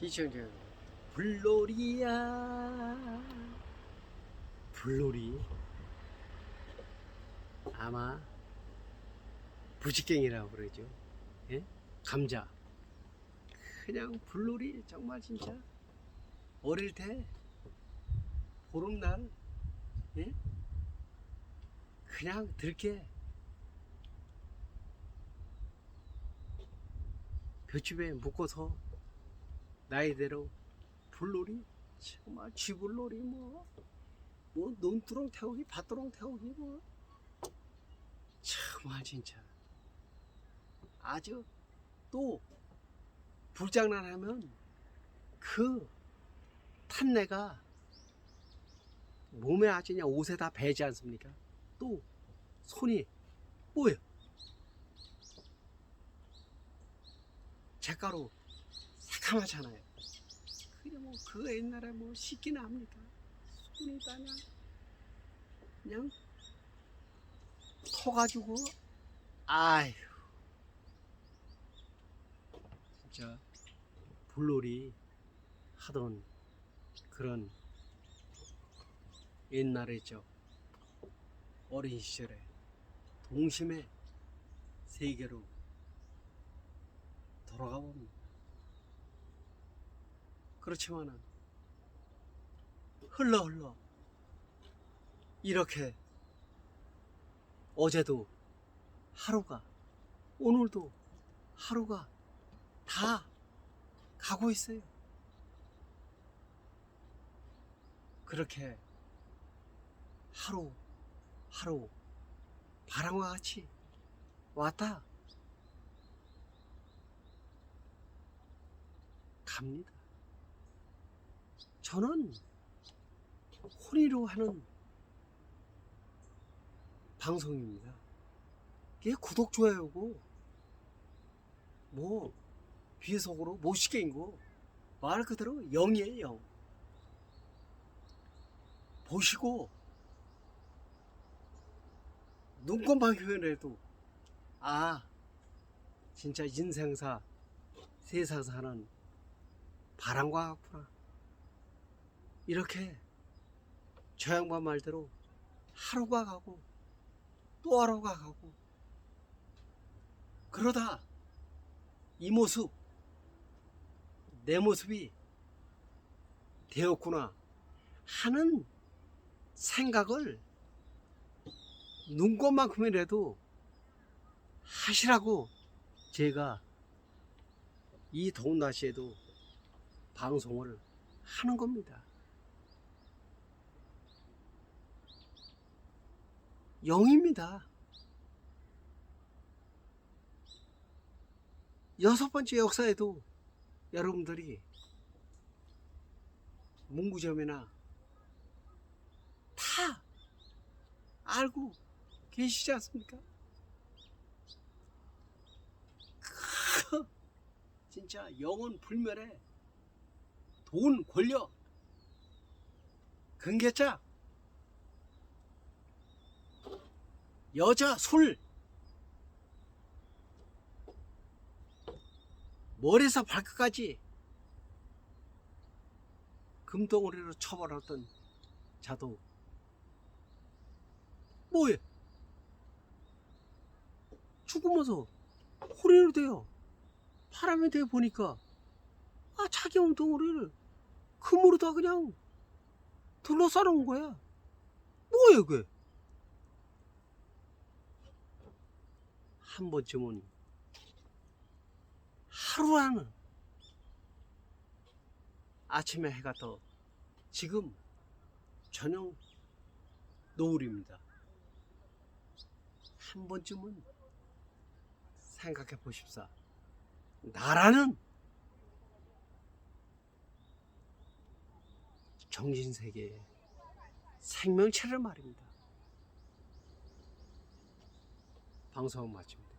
시청자 불놀이야. 불놀이 아마 부직갱이라고 그러죠. 예? 감자. 그냥 불놀이 정말 진짜. 어릴 때 보름날 예? 그냥 들게 볏집에 묶어서 나이대로 불놀이 정말 쥐불놀이 뭐, 뭐 논두렁 태우기 밭두렁 태우기 뭐 정말 진짜 아주 또 불장난하면 그 탄내가 몸에 아주 그냥 옷에 다 배지 않습니까? 또 손이 뭐예요? 색가루 새카맣잖아요. 그래 뭐 그거 옛날에 뭐 씻기나 합니까? 손이 다 그냥 그냥 터가지고 아휴 진짜 불놀이 하던 그런 옛날에 저 어린 시절에 동심의 세계로 돌아가 보면 그렇지만은 흘러 흘러 이렇게 어제도 하루가 오늘도 하루가 다 가고 있어요. 그렇게 하루 하루 바람과 같이 왔다 갑니다. 저는 혼이로 하는 방송입니다. 이게 구독 좋아요고 뭐 비속어로 못시게인고 말 그대로 영이에요 영. 보시고 눈곱만 표현해도 아 진짜 인생사 세상 사는 바람과 같구나 이렇게 저 양반 말대로 하루가 가고 또 하루가 가고 그러다 이 모습 내 모습이 되었구나 하는 생각을 눈꽃만큼이라도 하시라고 제가 이 더운 날씨에도 방송을 하는 겁니다. 영입니다. 여섯 번째 역사에도 여러분들이 문구점이나 다 알고 계시지 않습니까? 크, 진짜 영혼 불멸의 돈, 권력, 근계자, 여자, 술, 머리에서 발끝까지 금덩어리로 쳐버렸던 자도 뭐해? 죽으면서 호리로 돼요. 바람에 대해 보니까 아 자기 몸덩어리를 금으로 다 그냥 둘러싸놓은 거야. 뭐야 그게? 한 번쯤은 하루라는 아침에 해가 떠 지금 저녁 노을입니다. 한 번쯤은 생각해 보십사. 나라는 정신세계의 생명체를 말입니다. 방송 마칩니다.